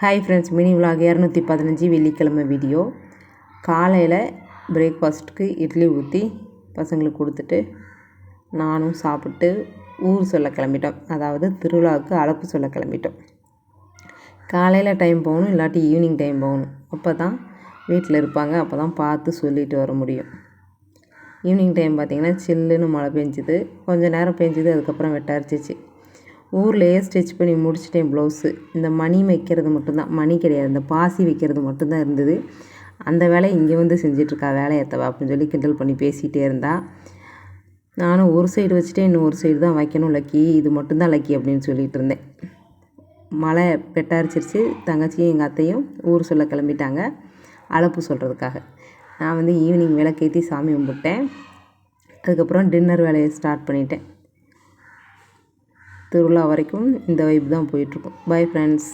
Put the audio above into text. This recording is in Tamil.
ஹாய் ஃப்ரெண்ட்ஸ் மினி விலாக் இரநூத்தி பதினஞ்சு வெள்ளிக்கிழமை வீடியோ காலையில் பிரேக்ஃபாஸ்ட்டுக்கு இட்லி ஊற்றி பசங்களுக்கு கொடுத்துட்டு நானும் சாப்பிட்டு ஊர் சொல்ல கிளம்பிட்டோம். அதாவது திருவிழாவுக்கு அழைப்பு சொல்ல கிளம்பிட்டோம். காலையில் டைம் போகணும் இல்லாட்டி ஈவினிங் டைம் போகணும். அப்போ தான் வீட்டில் இருப்பாங்க அப்போ தான் பார்த்து சொல்லிட்டு வர முடியும். ஈவினிங் டைம் பார்த்திங்கன்னா சில்லுன்னு மழை பெஞ்சுது. கொஞ்சம் நேரம் பெஞ்சுது அதுக்கப்புறம் வெட்டாரிச்சிச்சு ஊர்லேயே ஸ்டிச் பண்ணி முடிச்சிட்டேன் ப்ளவுஸு இந்த மணி வைக்கிறது மட்டும்தான். மணி கிடையாது. இந்த பாசி வைக்கிறது மட்டும்தான் இருந்தது. அந்த வேலை இங்கே வந்து செஞ்சிட்ருக்கா வேலையத்தவா அப்படின்னு சொல்லி கிண்டல் பண்ணி பேசிகிட்டே இருந்தா. நானும் ஒரு சைடு வச்சுட்டே இன்னும் ஒரு சைடு தான் வைக்கணும் லக்கி இது மட்டும்தான் லக்கி அப்படின்னு சொல்லிகிட்டு இருந்தேன். மழை பெட்டாரிச்சிருச்சு. தங்கச்சியும் எங்கள் அத்தையும் ஊர் சொல்ல கிளம்பிட்டாங்க. அழப்பு சொல்கிறதுக்காக நான் வந்து ஈவினிங் விளக்கேற்றி சாமி கும்பிட்டேன். அதுக்கப்புறம் டின்னர் வேலையை ஸ்டார்ட் பண்ணிட்டேன். திருவிழா வரைக்கும் இந்த வைப் தான் போயிட்டுருக்கும். Bye friends